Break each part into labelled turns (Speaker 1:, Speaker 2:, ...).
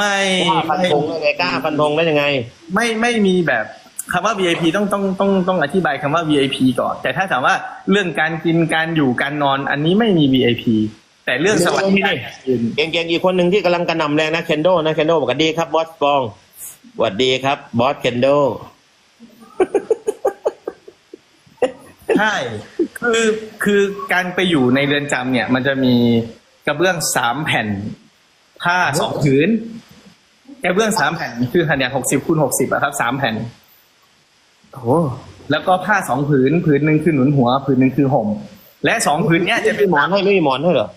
Speaker 1: ไม่
Speaker 2: กล้าฟัน
Speaker 1: ไม่
Speaker 2: ธงได้ไงกล้าฟันธงได้ยังไง
Speaker 1: ไม่ไม่มีแบบคำว่า VIP ต้องต้องต้องต้องอธิบายคำว่า VIP ก่อน แต่ถ้าถามว่าเรื่องการกินการอยู่การนอนอันนี้ไม่มี VIP แต่เรื่องสวัสดิการอื่น
Speaker 2: เก่งๆอีกคนหนึ่งที่กำลังกระหน่ำแรงนะเคนโดนะเคนโดบอกว่าดีครับบอสปองสวัสดีครับบอสเคนโด
Speaker 1: ใช่คือคือการไปอยู่ในเรือนจำเนี่ย มันจะมีกระเบื้องสามแผ่นผ้าสองผืน กระเบื้องสามแผ่นคือขนาดหกสิบคูณหกสิบอะครับสามแผ่น
Speaker 2: โอ้
Speaker 1: แล้วก็ผ้าสองผืนผืนหนึ่งคือหนุนหัว ผืนหนึ่งคือห่มและสองผืนเนี้ยจะเป็
Speaker 2: มี
Speaker 1: น
Speaker 2: หมอนให้ไม่มีหมอนให้เหรอ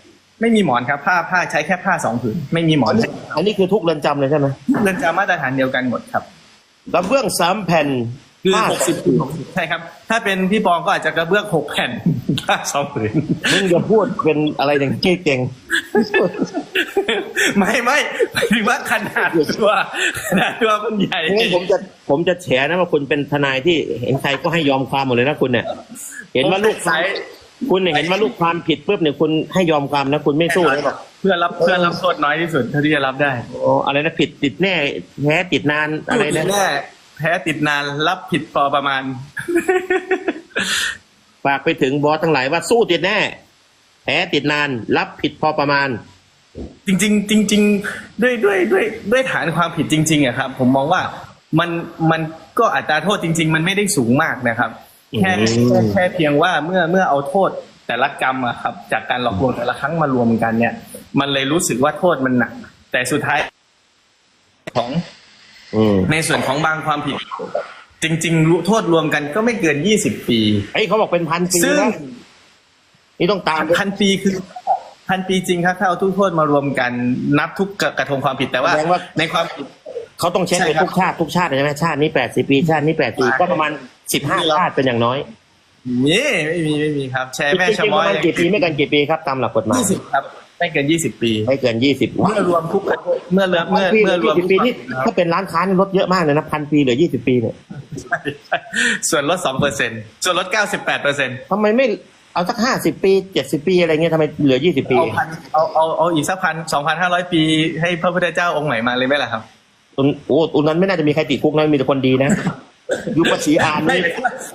Speaker 1: ไม่มีหมอนครับผ้าผ้าใช้แค่ผ้าสองผืนไม่มีหมอน
Speaker 2: อันนี้คือทุกเรือนจำเลยใช่ไหม
Speaker 1: เรือนจำมาตรฐานเดียวกันหมดครับ
Speaker 2: กระเบื้องสามแผ่น
Speaker 1: คือ
Speaker 2: ผ้า
Speaker 1: หกสิบคูณหกสิบใช่ครับ ถ้าเป็นพี่ปองก็อาจจะกระเบื้องหกแผ่นผ้าสองผืน
Speaker 2: มึงอย่าพูดเป็นอะไรอย่างเก่ง
Speaker 1: ไม่ไม่หมายถึงว่าขนาดตัวขนาดตัวมันใหญ่
Speaker 2: ๆงั้นผมจะผมจะแฉนะว่าคุณเป็นทนายที่เห็นใครก็ให้ยอมความหมดเลยนะคุณเนี่ยเห็นว่าลูก
Speaker 1: สาย
Speaker 2: คุณเนี่ยเห็นว่าลูกความผิดปุ๊บเนี่ยคุณให้ยอมความนะคุณไม่สู้เลยบอก
Speaker 1: เพื่อรับเพื่อรับโทษน้อยที่สุดเท่าที่จะรับได้
Speaker 2: โอ้อะไรนะผิดติดแน่แพ้ติดนานอะไรนะ
Speaker 1: แน่แพ้ติดนานรับผิดพอประมาณ
Speaker 2: ฝากไปถึงบอสทั้งหลายว่าสู้ติดแน่แพ้ติดนาน รับผิดพอประมาณ
Speaker 1: จริงๆจริง ๆ ด้วยด้วยด้วยด้วยฐานความผิดจริงๆอะครับ ผมมองว่ามันมันก็อัตราโทษจริง ๆ มันไม่ได้สูงมากนะครับแค่
Speaker 2: อืม
Speaker 1: แค่แค่เพียงว่าเมื่อเมื่อเอาโทษแต่ละกรรมอะครับ จากการหลอกลวงแต่ละครั้งมารวมกันเนี่ย มันเลยรู้สึกว่าโทษมันหนัก แต่สุดท้ายของ
Speaker 2: อืม
Speaker 1: ในส่วนของบางความผิด จริงๆรู้โทษรวมกันก็ไม่เกินยี่สิบปี
Speaker 2: ไอ้ยเขาบอกเป็นพันปี
Speaker 1: ซึ่ง
Speaker 2: นะนี่ต้องตาม
Speaker 1: พันปีคือ พันปีจริงครับถ้าเอาทุกโทษมารวมกันนับทุกกระทงความผิดแต่ว่า
Speaker 2: แสดงว่า
Speaker 1: ในความผิด
Speaker 2: เขาต้องเช็ค
Speaker 1: ใช่
Speaker 2: ไป
Speaker 1: ครับ
Speaker 2: ทุกชาติทุกชาติใช่ไหมชาตินี้แปดสิบปีชาตินี้แปดปีก็ประมาณสิบห้าชาติเป็นอย่างน้อย
Speaker 1: นี่ไม่มีไม่มีครับ แชร์แม่
Speaker 2: จ
Speaker 1: ชะ
Speaker 2: ริงๆ
Speaker 1: ม้
Speaker 2: ป
Speaker 1: อ
Speaker 2: ระ
Speaker 1: ย
Speaker 2: มาณกี่ปีไม่เกินกี่ปีครับตามหลักกฎหมาย
Speaker 1: ยี่สิบครับไม่เกินยี่สิบปี
Speaker 2: ไม่เกินยี่สิบ
Speaker 1: เมื่อรวมทุกเมื่อเมื่อเมื่อเมื่อรวม
Speaker 2: ยี่สิบปีนี่ถ้าเป็นร้านค้านี่ลดเยอะมากเลยนะพันปีเหลือยี่สิบปีเนี่ย
Speaker 1: ส่วนลดสองเปอร์เซ็นส่วนลดเก้าสิบแปดเปอร์เซ็น
Speaker 2: ทำไมไม่ เอาสักห้าสิบปีเจ็ดสิบปีอะไรเงี้ยทำไมเหลือยี่สิบปี
Speaker 1: เอาพันเอาเอาเอาอีกสักพันสองพันห้าร้อยปี ให้พระพุทธเจ้าองค์ใหม่มาเลยไหมล่ะครับ
Speaker 2: ตุนโอ้ตุนนั้นไม่น่าจะมีใครติดคุกนะมีแต่คนดีนะยุคภาษีอาน
Speaker 1: ไม่
Speaker 2: นี่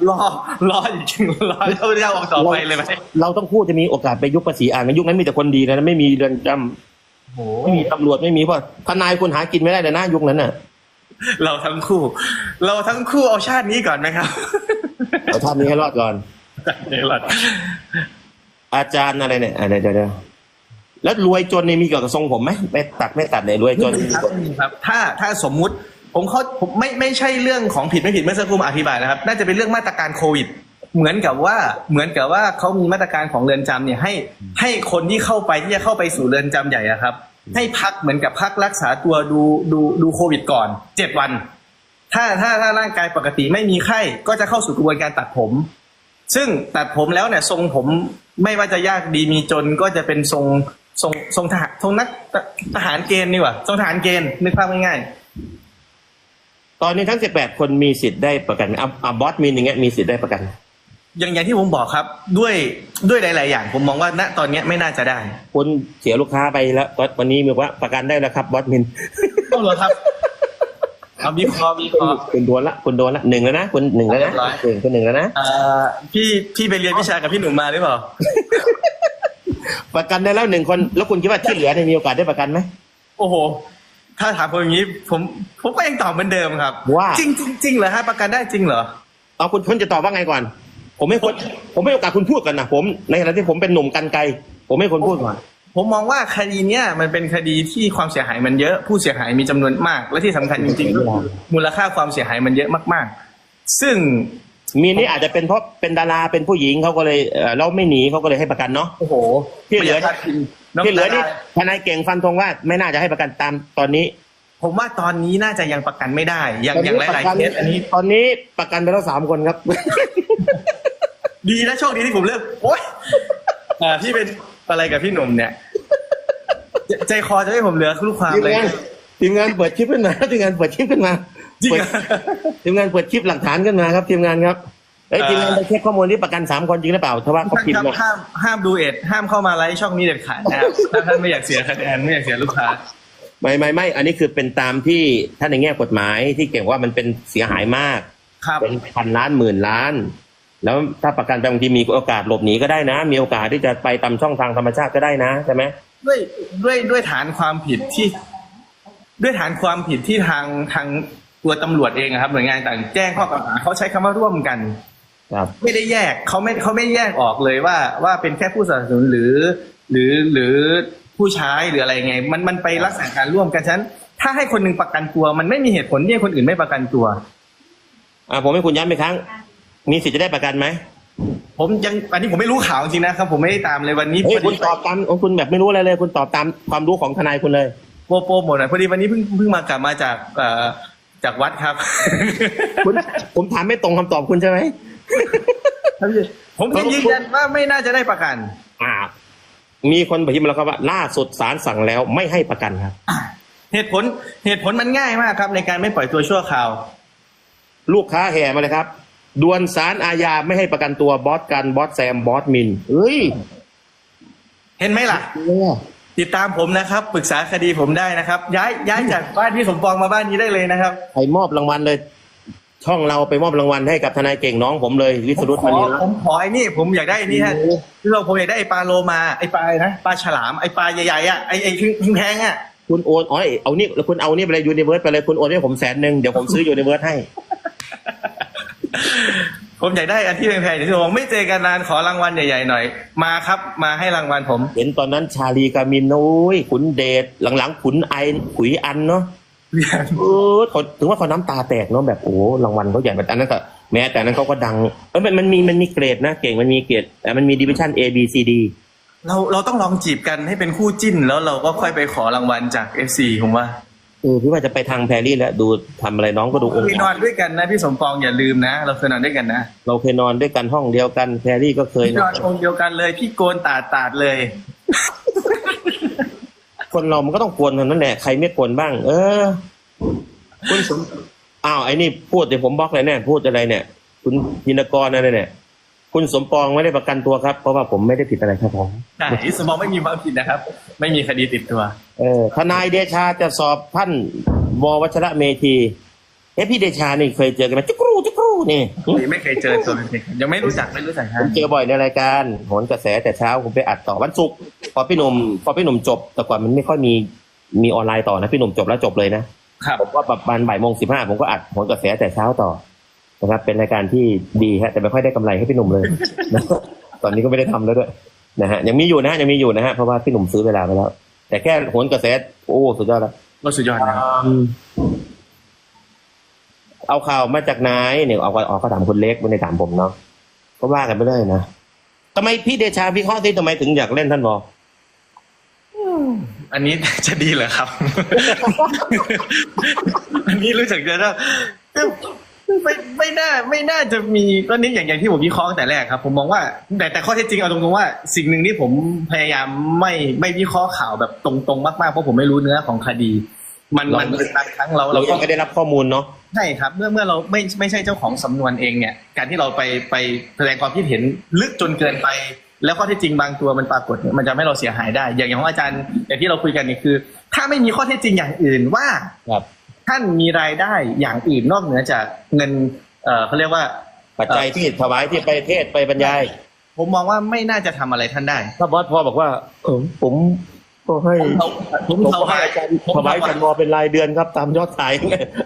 Speaker 1: รอรออีกรอพระพุทธเจ้าองค์ต่อไปเลยไหม
Speaker 2: เราต้องพูดจะมีโอกาสไปยุคภาษีอานนะยุคนั้นมีแต่คนดีนะไม่มีเรือนจำ
Speaker 1: โอ้
Speaker 2: ไม่มีตำรวจไม่มีเพราะทนายคุณหากินไม่ได้เลยนะยุคนั้นน่ะ
Speaker 1: เราทั้งคู่ เราทั้งคู่เอาชาตินี้ก่อนไหมครับ
Speaker 2: เอาท่านนี้ให้รอดก่อน
Speaker 1: เดี๋ยวก่อน
Speaker 2: อาจารย์อะไรเนี่ยอะไรเดี๋ยวเดี๋ยวแล้วรวยจนนี่มีเกี่ยวกับทรงผมไหมไม่ตัดไม่ตัดเนี่ยรวยจน
Speaker 1: ครับครับถ้าถ้าสมมุติผมเขาผมไม่ไม่ใช่เรื่องของผิดไม่ผิดเมื่อสักครู่มาอธิบายนะครับ น่าจะเป็นเรื่องมาตรการโควิด เหมือนกับว่าเหมือนกับว่าเขามีมาตรการของเรือนจำเนี่ยให้ ให้คนที่เข้าไปที่จะเข้าไปสู่เรือนจำใหญ่อะครับ ให้พักเหมือนกับพักรักษาตัวดูดูดูโควิดก่อนเจ็ดวัน ถ้าถ้าถ้าร่างกายปกติไม่มีไข้ก็จะเข้าสู่กระบวนการตัดผม ซึ่งตัดผมแล้วเนี่ยทรงผมไม่ว่าจะยากดีมีจนก็จะเป็นทรงทรงทรงทหารทรงนักทหารเกณฑ์นี่หว่าทรงทหารเกณฑ์นึกภาพง่าย
Speaker 2: ตอนนี้ทั้งสิบแปดคนมีสิทธิ์ได้ประกันไหมอะอะบอสมินอย่างเงี้ยมีสิทธิ์ได้ประกัน
Speaker 1: ๆอย่างอย่างที่ผมบอกครับ ด้วยด้วยหลาย ๆ อย่าง ผมมองว่าณตอนเนี้ยไม่น่าจะได้
Speaker 2: คุณเสียลูกค้าไปแล้วตอนวันนี้มีว่าประกันได้แล้วครับบอสมิน
Speaker 1: ต้องเหรอครับ เอาวิเคราะห์วิเคราะห์
Speaker 2: คุณโดนละคุณโดนละหนึ่งแล้วนะคุณหนึ่งแล้วนะ
Speaker 1: เรียบร้อย
Speaker 2: หนึ่งคุณหนึ่งแล้วนะ
Speaker 1: เอ่อพี่พี่ไปเรียนวิชากับพี่หนุ่มมาหรือเปล่า
Speaker 2: ประกันได้แล้วหนึ่งคนแล้วคุณคิดว่าที่เหลือเนี่ยมีโอกาสได้ประกันไหม
Speaker 1: โอ้โห ถ้าถามผมอย่างนี้ ผมผมก็ยังตอบเหมือนเดิมครับ
Speaker 2: ว่า
Speaker 1: จริงจริงจริงเหรอฮะประกันได้จริงเหรอ
Speaker 2: เอาคุณคุณจะตอบว่าไงก่อน ผมไม่คนผมไม่โอกาสคุณพูดกันนะผมในขณะที่ผมเป็นหนุ่มกันไกล ผมไม่คนพูดก่อน
Speaker 1: ผมมองว่าคดีเนี้ยมันเป็นคดีที่ความเสียหายมันเยอะ ผู้เสียหายมีจำนวนมาก และที่สำคัญจริงๆก็คือมูลค่าความเสียหายมันเยอะมากๆ ซึ่ง
Speaker 2: มีนี่อาจจะเป็นเพราะเป็นดาราเป็นผู้หญิงเขาก็เลยเอ่อเราไม่หนีเขาก็เลยให้ประกันเนาะ
Speaker 1: โอ้โห
Speaker 2: ที่เหลือ
Speaker 1: ไม่ยากพาดพิงน้ง
Speaker 2: ที่เหลือนี่
Speaker 1: ดารา
Speaker 2: ทนายเก่งฟันธงว่าไม่น่าจะให้ประกันตามตอนนี้
Speaker 1: ผมว่าตอนนี้น่าจะยังประกันไม่ได้ อย่างอย่างหลายๆเคสอันนี้
Speaker 2: ตอนนี้ประกันไปแล้วสามคนครับ
Speaker 1: ดีนะโชคดีที่ผมเลือกโอ๊ยอ่าพี่เป็น อะไรกับพี่หนุ่มเนี่ยใจใจคอจะให้ผมเหลือลูกความ
Speaker 2: ทีม
Speaker 1: เลย
Speaker 2: งานทีมงานเปิดคลิปขึ้นมาทีมงานเปิดคลิปขึ้นมา
Speaker 1: จริง
Speaker 2: เปิด
Speaker 1: อะ
Speaker 2: ทีมงานเปิดคลิปหลักฐานขึ้นมาครับทีมงานครับเอ้ย
Speaker 1: เอ่อ
Speaker 2: ทีมงานไปเช็คข้อมูลที่ประกันสามคนจริงหรือเปล่าถ้าว่าเขาพิม
Speaker 1: ครั
Speaker 2: พ์
Speaker 1: บ
Speaker 2: มา
Speaker 1: ห้ามห้ามดูเอ็ดห้ามเข้ามาไลฟ์ช่องนี้เด็ดขาดนะครับถ้าท่านไม่อยากเสียคะแนนไม่อยากเสียลูกค้า
Speaker 2: ไม่ไม่ไม่อันนี้คือเป็นตามที่ท่านในแง่กฎหมายที่เก่งว่ามันเป็นเสียหายมาก
Speaker 1: ครับ
Speaker 2: เป็นพันล้านหมื่นล้าน แล้วถ้าประกันไปบางทีมีโอกาสหลบหนีก็ได้นะ มีโอกาสที่จะไปตามช่องทางธรรมชาติก็ได้นะใช่ไหม
Speaker 1: ด้วยด้วยด้วยฐานความผิดที่ ด้วยฐานความผิดที่ทางทางตัวตำรวจเองอะครับหน่วยงานต่างแจ้งข้อกล่าวหาเขาใช้คำว่าร่วมกัน
Speaker 2: ครับ
Speaker 1: ไม่ได้แยกเขาไม่เขาไม่แยกออกเลยว่า ว่าเป็นแค่ผู้สนับสนุนหรือ หรือหรือผู้ใช้หรืออะไรไง มันมันไปลักษณะการร่วมกันฉะนั้นถ้าให้คนหนึ่งประกันตัว มันไม่มีเหตุผลที่ให้คนอื่นไม่ประกันตัว
Speaker 2: อ่าผมให้คุณย้ำอีกครั้ง มีสิทธิ์จะได้ประกันไหม
Speaker 1: ผมยังอันนี้ผมไม่รู้ข่าวจริงๆนะครับ ผมไม่ได้ตามเลยวันนี้
Speaker 2: เฮ้ย
Speaker 1: พ
Speaker 2: คุ
Speaker 1: อ
Speaker 2: ณ
Speaker 1: ดี
Speaker 2: ตอบตามคุณแบบไม่รู้อะไรเลย คุณตอบตามความรู้ของทนายคุณเลย
Speaker 1: โปรโปรหมดหน่อยพอดีวันนี้เพิ่งเพิ่งมากลับมาจากเอ่อจากวัดครับ
Speaker 2: คุณผมถามไม่ตรงคำตอบคุณใช่ไหม
Speaker 1: ผมยังยืนยันว่าไม่น่าจะได้ประกัน
Speaker 2: อ่า มีคนบอกที่มาแล้วครับว่าล่าสุดศาลสั่งแล้วไม่ให้ประกันครับ
Speaker 1: เหตุผลเหตุผลมันง่ายมากครับ ในการไม่ปล่อยตัวชั่วคราว
Speaker 2: ลูกค้าแห่มาเลยครับ ดวนศาลอาญาไม่ให้ประกันตัวบอสกันบอสแซมบอสมินเฮ้ย
Speaker 1: เห็นไหมล่ะ ติดตามผมนะครับ ปรึกษาคดีผมได้นะครับ ย้ายย้ายจากบ้านที่สมปองมาบ้านนี้ได้เลยนะครับ
Speaker 2: ไปมอบรางวัลเลย ช่องเราไปมอบรางวัลให้กับทนายเก่งน้องผมเลยวิ
Speaker 1: ผ
Speaker 2: ศ
Speaker 1: ม
Speaker 2: รุต
Speaker 1: ข
Speaker 2: ม
Speaker 1: อ
Speaker 2: ณีรัต
Speaker 1: ผ
Speaker 2: น์
Speaker 1: มขอไอ้นี่ผมอยากได้ไอ้นี่ฮะที่เราผมอยากได้ไอ้ปลาโลมาไอ้ปลาอะไรนะปลาฉลามไอ้ปลาใหญ่ๆอะไอ้ไอ้ทิ้งแพงๆอะ
Speaker 2: คุณโอนอ๋อเอานี่แล้วคุณเอานี่ไปเลยยูนิเวิร์สไปเลยคุณโอนให้ผมแสนหนึ่งเดี๋ยวผมซื้อยูนิเวิร์สให้
Speaker 1: ผมอยากได้อันที่แพงๆที่ผมไม่เจอกันนานขอรางวัลใหญ่ๆหน่อย มาครับ มาให้รางวัลผม
Speaker 2: เห็นตอนนั้นชาลีกามินโอ้ยขุนเดชหลังๆขุนไอขุยอันเนาะเออเขาถึงว่าเขาน้ำตาแตกเนาะแบบโอ้รางวัลเขาใหญ่แบบอันนั้นก็แม้แต่อันนั้นเขาก็ดังเออมันมันมีมันมีเกรดนะเก่งมันมีเกรดแต่มันมีดิวิชั่น A B C D
Speaker 1: เราเราต้องลองจีบกันให้เป็นคู่จิ้นแล้วเราก็ค่อยไปขอรางวัลจากเอฟซีผมว่า
Speaker 2: เออ พี่ว่าจะไปทางแพรรี่แล้วดูทำอะไรน้องก็ดูอง
Speaker 1: เค
Speaker 2: ค์
Speaker 1: ยนอนด้วยกันนะพี่สมปองอย่าลืมนะ เราเคยนอนด้วยกันนะ
Speaker 2: เราเคยนอนด้วยกันห้องเดียวกันแพรรี่ก็เคย
Speaker 1: พี่น
Speaker 2: นะ
Speaker 1: อนองค์เดียวกันเลยพี่โกนตาดตาดเลย
Speaker 2: คนเรามันก็ต้องกวนกันนั่นแหละใครไม่กวนบ้าง เออคุณสมอ้าวไอ้นี่พูดเดี๋ยวผมบล็อกเลยเนี่ยพูดอะไรเนี่ย คุณพินกรอะไรเนี่ย คุณสมปองไม่ได้ประกันตัวครับ เพราะว่าผมไม่ได้ผิดอะไรครับผม
Speaker 1: ใช่พี่สมปองไม่มีความผิดนะครับ ไม่มีคดีติดตัว
Speaker 2: เออทนายเดชาจะสอบท่านววัชระเมธีเอ้พี่เดชานี่เคยเจอกันไหมจุกรูจุกรูนี่
Speaker 1: ไม่เคยเจอตัวเป็นๆยังไม่รู้จักไม่รู้จัก
Speaker 2: ผ
Speaker 1: ฮะ
Speaker 2: มเจอบ่อยในรายการโหนกระแสแต่เช้าผมไปอัดต่อวันศุกร์พอพี่หนุ่มพอพี่หนุ่มจบ แต่ก่อนมันไม่ค่อยมีมีออนไลน์ต่อนะพี่หนุ่มจบแล้วจบเลยนะครับผมก็ประมาณบ่ายโมงสิบห้าผมก็อัดโหนกระแสแต่เช้าต่อ นะครับ เป็นรายการที่ดีฮะแต่ไม่ค่อยได้กำไรให้พี่หนุ่มเลยนะตอนนี้ก็ไม่ได้ทำแล้วด้วยนะฮะยังมีอยู่นะยังมีอยู่นะฮะเพราะว่าพี่หนุ่มซื้อเวลาไปแล้ว แต่แค่โหนกระแสโอ้สุดยอดแล้ว
Speaker 1: ก็สุดยอดนะครับ
Speaker 2: อืมเอาข่าวมาจากไหนเนี่ยเอาเอาก็ถามคุณเล็กไม่ได้ถามผมเนาะก็ว่ากันไปเลยนะทำไมพี่เดชาพี่ข้อที่ทำไมถึงอยากเล่นท่านบอก
Speaker 1: อันนี้จะดีเหรอครับ อันนี้รู้จักเยอะแล้ว ไม่ไม่น่าไม่น่าจะมีก็นี่อย่างอย่างที่ผมวิเคราะห์ตั้งแต่แรกครับ ผมมองว่า แต่แต่ข้อเท็จจริงเอาตรงๆว่า สิ่งหนึ่งที่ผมพยายามไม่ไม่วิเคราะห์ข่าวแบบตรงๆ มากๆเพราะผมไม่รู้เนื้อของคดี มันมันบางครั้งเรา
Speaker 2: เรา
Speaker 1: เรา
Speaker 2: ยั
Speaker 1: ก็
Speaker 2: งไม่ได้รับข้อมูลเนาะ
Speaker 1: ใช่ครับ เมื่อเมื่อเราไม่ไม่ใช่เจ้าของสำนวนเองเนี่ย การที่เราไปไปแสดงความคิดเห็นลึกจนเกินไป แล้วข้อเท็จจริงบางตัวมันปรากฏเนี่ยมันจะทำให้เราเสียหายได้ อย่างอย่างของอาจารย์อย่างที่เราคุยกันนี่คือ ถ้าไม่มีข้อเท็จจริงอย่างอื่นว่า
Speaker 2: ครับ
Speaker 1: ท่านมีรายได้อย่างอื่นนอกเหนือจากเงินเอ่อเขาเรียกว่า
Speaker 2: ปัจจัยที่ถวายที่ไปเทศไปบรรยาย
Speaker 1: ผมมองว่าไม่น่าจะทำอะไรท่านได้
Speaker 2: ถ้าบอสพอบอกว่า เออผมก็ให้
Speaker 1: ผม
Speaker 2: ผม
Speaker 1: ถ
Speaker 2: ก็
Speaker 1: วา
Speaker 2: ให้
Speaker 1: ย
Speaker 2: อาจารย์
Speaker 1: ผม
Speaker 2: ถ
Speaker 1: ถ
Speaker 2: วาา
Speaker 1: ย
Speaker 2: วจันมอเป็นรายเดือนครับ ตามยอดขาย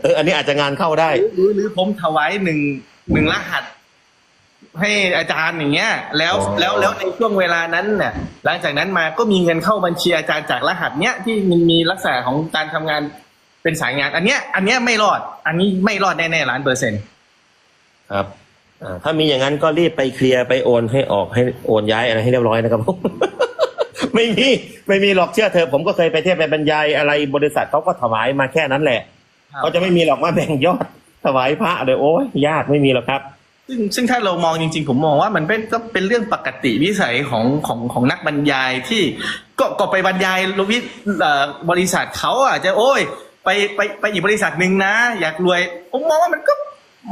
Speaker 2: เอออันนี้อาจจะงานเข้าได้
Speaker 1: หรือหรือผมถวายหนึ่งหนึ่งรหัส ให้อาจารย์อย่างเงี้ย แล้ว
Speaker 2: อ๋อ
Speaker 1: แล้วแล้วในช่วงเวลานั้นเนี่ยหลังจากนั้นมาก็มีเงินเข้าบัญชีอาจารย์จากรหัสเนี้ยที่มันมีลักษณะของการทำงาน เป็นสายงาน อันเนี้ย อันเนี้ยไม่รอด อันนี้ไม่รอดแน่ๆล้านเปอร์เซ็นต์
Speaker 2: ครับอ่าถ้ามีอย่างนั้นก็รีบไปเคลียร์ไปโอนให้ออกให้โอนย้ายอะไรให้เรียบร้อยนะครับไม่มีไม่มีหรอกเชื่อเธอะผมก็เคยไปเทศไปบรรยายอะไรบริษัทเขาก็ถวายมาแค่นั้นแหละเขาจะไม่มีหรอกว่าแบ่งยอดถวายพระเลยโอ้ยยากไม่มีหรอกครับ
Speaker 1: ซึ่งซึ่งถ้าเรามองจริง ๆ ผมมองว่ามันเป็นก็เป็นเรื่องปกติวิสัยของของของนักบรรยายที่ก็ก็ไปบรรยายลวิเอ่อบริษัทเขาอาจจะโอ้ย ไปไปไปอีกบริษัทหนึ่งนะ อยากรวย ผมมองว่ามันก็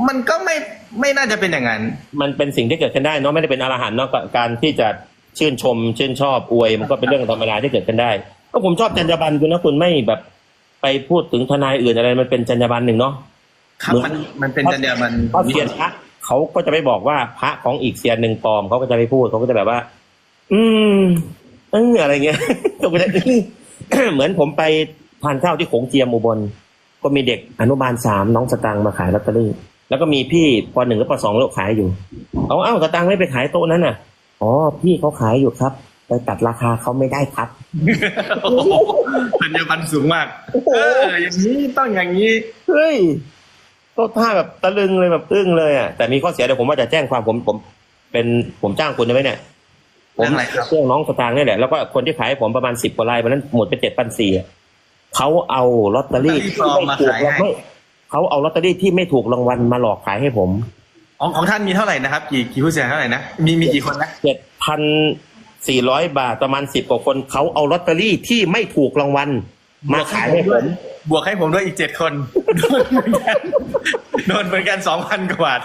Speaker 1: มันก็ไม่ไม่น่าจะเป็นอย่างนั้น
Speaker 2: มันเป็นสิ่งที่เกิดขึ้นได้เนาะไม่ได้เป็นอรหันต์เนาะก็การที่จะชื่นชม ชื่นชอบอวยมันก็เป็นเรื่องธรรมดาที่เกิดขึ้นได้ก็ผมชอบจรรยาบรรณคุณนะคุณไม่แบบ ไปพูดถึงทนายอื่นอะไรมันเป็นจรรยาบรรณหนึ่งเนาะ
Speaker 1: ครับมันมันเป็นจรรยาบรรณ
Speaker 2: เพราะเซียนพระเขาก็จะไม่บอกว่าพระของอีกเซียนหนึ่งปลอมเขาก็จะไม่พูดเขาก็จะแบบว่า อืมเอออะไรเงี้ยก็ไม่ได้เหมือนผมไป ทานข้าวที่โขงเจียมอุบล ก็มีเด็กอนุบาลสามน้องสตังค์มาขายลอตเตอรี่ แล้วก็มีพี่ปหนึ่งกับปสองลูกขายอยู่ เอาเอ้าสตังค์ไม่ไปขายโต๊ะนั้นน่ะ อ๋อ พี่เขาขายอยู่ครับ ไปตัดราคาเขาไม่ได้ครับ
Speaker 1: โอ้โหจรรยาบรรณสูงมาก เออ อย่างนี้ต้องอย่างนี้
Speaker 2: เฮ้ยก็ท่าแบบตะลึงเลยแบบอึ้งเลยอะ แต่มีข้อเสียเดี๋ยวผมว่าจะแจ้งความผมผม เป็นผมจ้างคุณได้ไหมเนี่ยผม
Speaker 1: เรื่องอะไรครับ
Speaker 2: เรื่องน้องสตางค์นี่แหละ แล้วก็คนที่ขายให้ผมประมาณสิบกว่าลายวันนั้นหมดไปเจ็ดพันสี่ เขาเอาลอตเตอรี่ที่ไม่ถูกรางวัลไม่เขาเอาลอตเตอรี่ที่ไม่ถูกรางวัลมาหลอกขายให้ผม
Speaker 1: ของของท่านมีเท่าไหร่นะครับ กี่กี่ผู้เสียหายเท่าไหร่นะมีมีกี่คนนะ
Speaker 2: เจ็ดพันสี่ร้อยบาทประมาณสิบกว่าคนเขาเอาลอตเตอรี่ที่ไม่ถูกรางวัลมาขายให้ผม
Speaker 1: บวกให้ผมด้วยอีกเจ็ดคนโดนเหมือนกันโดนเหมือนกันสองพันกว่าบาท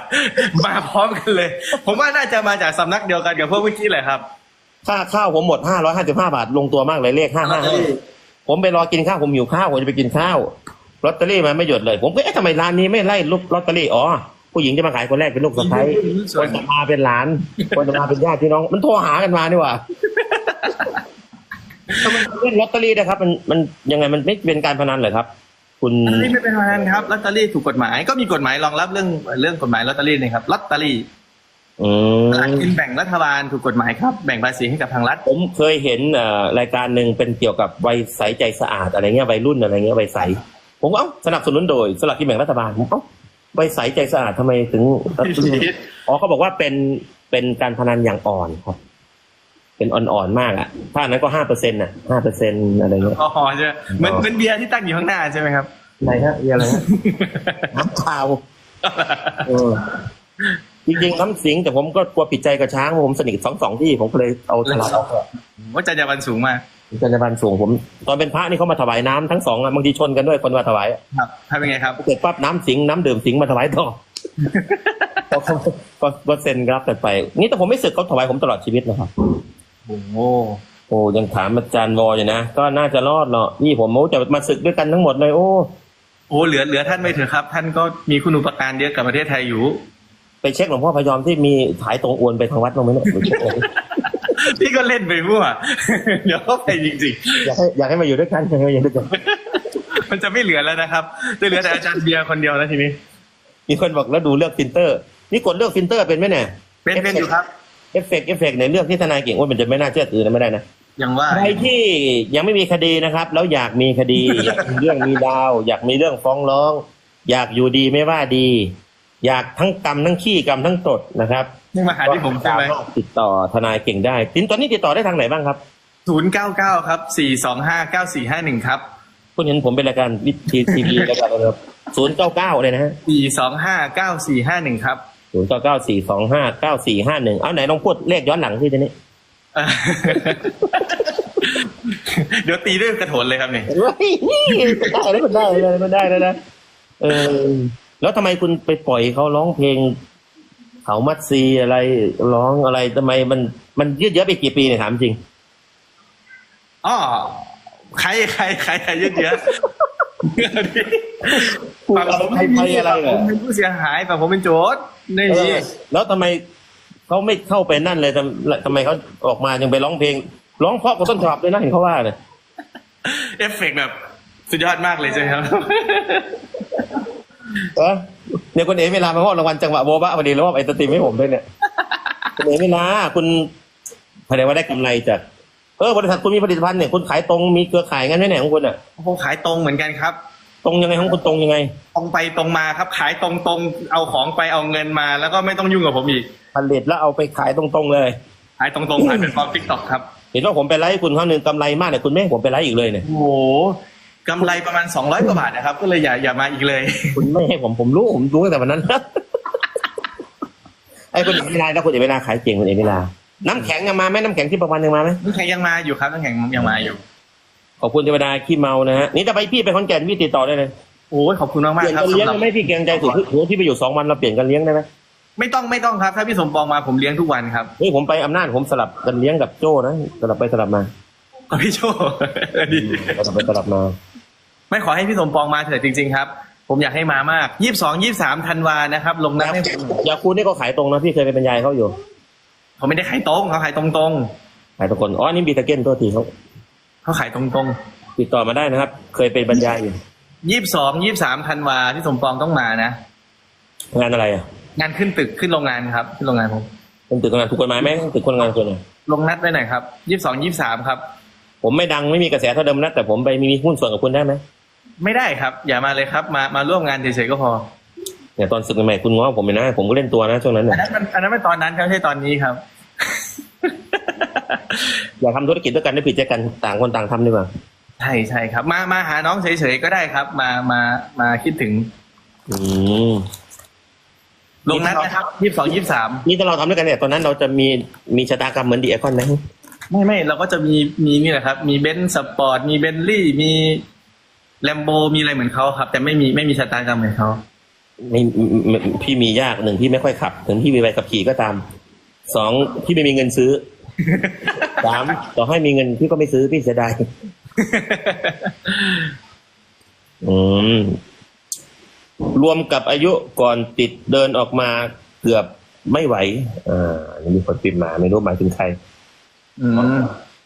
Speaker 1: มาพร้อมกันเลย ผมว่าน่าจะมาจากสำนักเดียวกันกับพวกเมื่อกี้แหละครับ
Speaker 2: ค่าข้าวผมหมดห้าร้อยห้าสิบห้าบาทลงตัวมากเลยเลขห้าห้าห้า ผมไปรอกินข้าวผมหิวข้าวผมจะไปกินข้าวลอตเตอรี่มันไม่หยุดเลย ผมก็เอ๊ะทำไมร้านนี้ไม่ไล่ลูกลอตเตอรี่อ๋อผู้หญิงจะมาขายคนแรกเป็นลูกสะใภ้คนจะมาเป็นหลาน คนจะมาเป็นญาติพี่น้อง มันโทรหากันมานี่หว่าทำไมเล่นลอตเตอรี่นะครับ มันมันยังไงมันไม่เป็นการพนันเหรอครับ คุณ
Speaker 1: ลอตเตอรี่ไม่เป็นพนันครับลอตเตอรี่ถูกกฎหมายก็มีกฎหมายรองรับเรื่องเรื่องกฎหมายลอตเตอรี่นะครับลอตเตอรี่ สลาก
Speaker 2: ม
Speaker 1: กินแบ่งรัฐบาลถูกกฎหมายครับ แบ่งภาษีให้กับทางรัฐ
Speaker 2: ผมเคยเห็นเอ่อรายการหนึ่งเป็นเกี่ยวกับวัยใสใจสะอาดอะไรเงี้ยวัยรุ่นอะไรเงี้ยวัยใส ผมก็เอ้าสนับสนุนโดยสลากกินแบ่งรัฐบาลผมเอ้าวัยใสใจสะอาดทำไมถึงอ๋อเขาบอกว่าเป็นเป็นการพนันอย่างอ่อนครับ เป็นอ่อนๆมากอะถ้าอันนั้นก็ห้าเปอร์เซ็นต์อะห้าเปอร์เซ็นต์อะไรเงี้ย
Speaker 1: อ๋อใช่ไหมเหมือนเหมือนเบียร์ที่ตั้งอยู่ข้างหน้าใช่ไหมครับ
Speaker 2: อะไรฮะอะไรฮะน้ำขาวเออ จริงๆน้ำสิงแต่ผมก็กลัวผิดใจกับช้างเพราะผมสนิทสองสองที่ผมก็เลยเอาฉลาดเอา
Speaker 1: ว่าจรรยาบรรณสูงมาก
Speaker 2: จันทบันสูงผม ตอนเป็นพระนี่เขามาถวายน้ำทั้งสองอะบางทีชนกันด้วยคนมาถวาย
Speaker 1: ครับทำเป็นไงครับ
Speaker 2: เสร็จปั๊บน้ำสิงน้ำดื่มสิงมาถวายต่อก็ก็ก็เซ็นรับกันไป นี่แต่ผมไม่สึกเขาถวายผมตลอดชีวิตนะครับ
Speaker 1: โอ้โห
Speaker 2: โอ้ยังถามอาจารย์วออยู่นะก็น่าจะรอดเนาะนี่ผมโม้จะมาศึกด้วยกันทั้งหมดเลยโอ้
Speaker 1: โอ้เหลือเหลือท่านไม่เถอะครับ ท่านก็มีคุณอุปการเยอะกับประเทศไทยอยู่
Speaker 2: ไปเช็คหลวงพ่อพยอมที่มีถ่ายตรงอวนไปทางวัดลงไหมเนี่ยไปเช็คหน่อยดิ
Speaker 1: พี่ก็เล่นไปมั่วเดี๋ยวเข้าไปจริง
Speaker 2: อยากให้อยากให้มาอยู่ด้วยกันอยากให้มาอยู่ด้วยกัน
Speaker 1: ๆมันจะไม่เหลือแล้วนะครับจะเหลือแต่อาจารย์เบียร์คนเดียวแล้วทีนี้
Speaker 2: มีคนบอกแล้วดูเลือกฟิลเตอร์ นี่กดเลือกฟิลเตอร์เป็นไหมเนี่ย
Speaker 1: เป็นเป็นอยู่ครับ
Speaker 2: เอฟเฟกต์เอฟเฟกต์ในเลือกที่ทนายเก่งว่ามันจะไม่น่าเชื่อถือนะไม่ได้นะ
Speaker 1: ยังว่า
Speaker 2: ใครที่ยังไม่มีคดีนะครับ แล้วอยากมีคดีอยากมีเรื่องมีดาว อยากมีเรื่องฟ้องร้อง อยากอยู่ดีไม่ว่าดี อยากทั้งกรรมทั้งขี้กรรมทั้งตดนะครับ
Speaker 1: นี่มาหาที่ผมใช่ไหม
Speaker 2: ก็สาารถติดต่อทนายเก่งได้ตินตอนนี้ติดต่อได้ทางไหนบ้างครับ
Speaker 1: ศูนย์เก้าเก้าครับสี่สองห้าเก้าสี่ห้าหนึ่งครับ
Speaker 2: คุณเห็นผมเป็นรายการวิทีทีวีรายการอะไรครับศูนย์เก้าเก้าเลยนะฮะ
Speaker 1: สี่สองห้าเก้าสี่ห้าหนึ่งครับ
Speaker 2: ศูนย์เก้าเก้าสี่สองห้าเก้าสี่ห้าหนึ่งเอาไหนลองพูดเลขย้อนหลังที่ทีนี้
Speaker 1: เอ่อเดี๋ยวตีด้วยกระโถนเลยครับเนี่ย
Speaker 2: เฮ้ยได้แล้วมันได้แล้วมันได้แล้วนะเออ แล้วทำไมคุณไปปล่อยเขาร้องเพลงเขามัดซีอะไรร้องอะไรทำไมมันมันยืดเยอะไปกี่ปีเนี่ยถามจริง
Speaker 1: อ๋อใครใครใครใครเยอะเยอะฝั่งผม
Speaker 2: ใครไปอะไรเหรอ
Speaker 1: ผมเป็นผู้เสียหายฝั่งผมเป็นโจทย์นี่
Speaker 2: เออแล้วทำไมเขาไม่เข้าไปนั่นเลยทำทำไมเขาออกมายังไปร้องเพลง ร้องเพราะกับต้นฉบับเลยนะเห็นเขาว่าเนี่ย
Speaker 1: เอฟเฟกต์แบบสุดยอดมากเลยใช่ไหมครับ
Speaker 2: เออเนี่ยคุณเอ๋เวลามามอบรางวัลจังหวะโบบะพอดีแล้วมอบไอศตรีมให้ผมด้วยเนี่ยคุณเอ๋เวลาคุณแสดงว่าได้กำไรจากเออบริษัทคุณมีผลิตภัณฑ์เนี่ยคุณขายตรงมีเครือข่ายงั้นไหมเนี่ยของคุณอะ
Speaker 1: ผมขายตรงเหมือนกันครับ
Speaker 2: ตรงยังไงของคุณตรงยังไง
Speaker 1: ตรงไปตรงมาครับ ขายตรงตรงๆเอาของไปเอาเงินมา แล้วก็ไม่ต้องยุ่งกับผมอีก
Speaker 2: ผลิตแล้วเอาไปขายตรงๆเลย
Speaker 1: ขายตรงตรงๆผ่านเป็นฟอร์มทิกตอกครับ
Speaker 2: เห็นว่าผมไปไลฟ์คุณครั้งหนึ่งกำไรมากเนี่ยคุณไม่ให้ผมไปไลฟ์อีกเลยเนี่ย
Speaker 1: โอ้โห กำไรประมาณสองร้อยกว่าบาทนะครับ ก็เลยอย่าอย่ามาอีกเลย
Speaker 2: คุณไม่ให้ผมผมรู้ผมรู้ตั้งแต่วันนั้นไอ้คุณเอกเวลาแล้วคุณเอกเวลาขายเก่งคุณเอกเวลา น้ำแข็งยังมาไหมน้ำแข็งที่ประวันยังมาไหม
Speaker 1: น้ำแข็งยังมาอยู่ครับน้ำแข็งยังมาอยู่
Speaker 2: ขอบคุณเทวดาขี้เมานะฮะนี่จะไปพี่ไปขอนแก่นพี่ติดต่อได้เลย
Speaker 1: โอ้ยขอบคุณมาก
Speaker 2: เป
Speaker 1: มาก
Speaker 2: ลี่ยน
Speaker 1: ครับ
Speaker 2: กันเลี้ยง
Speaker 1: สำหรับ
Speaker 2: ได้ไหม่พี่เกรงใจถูกถือที่ไปอยู่สองวันเราเปลี่ยนกันเลี้ยงได้ไหม
Speaker 1: ไม่ต้องไม่ต้องครับถ้าพี่สมปองมาผมเลี้ยงทุกวันครับ
Speaker 2: เฮ้ยผมไปอำนาจผมสลับกันเลี้ยงกับโจ้นะสลับไปสลับมา
Speaker 1: ก็พี่โชดี
Speaker 2: สลับไปสลับมา
Speaker 1: ไม่ขอให้พี่สมปองมาเถิดจริง ๆ ครับ ผมอยากให้มามากยี่สิบสองยี่สามธันวานะครับ ลงนัดให้ผม
Speaker 2: ยาคูลนี่ก็ขายตรงนะพี่เคยไปบรรยายเขาอยู่
Speaker 1: ผมไม่ได้ขายตรงเขาขายตรง
Speaker 2: ขายตรงคนอ๋อนี่บีตะเก้นตัวทีเขา
Speaker 1: ๆเขาขายตรง
Speaker 2: ติดต่อมาได้นะครับ เคยไปบรรยายอยู่
Speaker 1: ๆยี่สิบสองยี่สามธันวาพี่สมปองต้องมานะ
Speaker 2: งานอะไรอะ
Speaker 1: งานขึ้นตึกขึ้นโรงงานครับขึ้นโรงงานผม
Speaker 2: เป็นตึกงานถูกกฎหมายไหมตึกคนงานคนไหน
Speaker 1: ลงนัดไว้หน่อยครับยี่สิบสองยี่สามครับ
Speaker 2: ผมไม่ดังไม่มีกระแสเท่าเดิมนะแต่ผมไปมีหุ้นส่วนกับคุณได้ไหม
Speaker 1: ไม่ได้ครับ อย่ามาเลยครับ มามาร่วมงานเฉยๆก็พอ
Speaker 2: เนี่ยตอนศึกใหม่ๆคุณง้อผมเลยนะ ผมก็เล่นตัวนะช่วงนั้น
Speaker 1: อั
Speaker 2: เนี่ย
Speaker 1: นนั้นมันอันนั้นไม่ตอนนั้นครับไม่ใช่ตอนนี้ครับ
Speaker 2: อย่าทำธุรกิจด้วยกันได้ผิดใจกันต่างคนต่างทำดีกว่า
Speaker 1: ใช่ใช่ครับ มามาหาน้องเฉยๆก็ได้ครับ มามามาคิดถึง
Speaker 2: อืม
Speaker 1: ลงนัดนะครับยี่สิบสองยี่สาม
Speaker 2: นี่ถ้าเราทำด้วยกันเนี่ยตอนนั้นเราจะมีมีชะตากรรมเหมือนดีไอคอนไหม
Speaker 1: ไม่ไม่เราก็จะมีมีนี่แหละครับ มีเบนซ์สปอร์ตมีเบนลี่มี แลมโบมีอะไรเหมือนเขาครับ แต่ไม่มีไม่มีชะตากรรมเหมือนเขา
Speaker 2: ไม่ไม่พี่มียากหนึ่งพี่ไม่ค่อยขับ ถึงพี่มีใบขับขี่ก็ตามสองพี่ไม่มีเงินซื้อสามต่อให้มีเงินพี่ก็ไม่ซื้อพี่เสียดายอืมรวมกับอายุก่อนติดเดินออกมาเกือบไม่ไหว อ่าอันนี้มีคนพิมพ์มาไม่รู้หมายถึงใคร
Speaker 1: อืม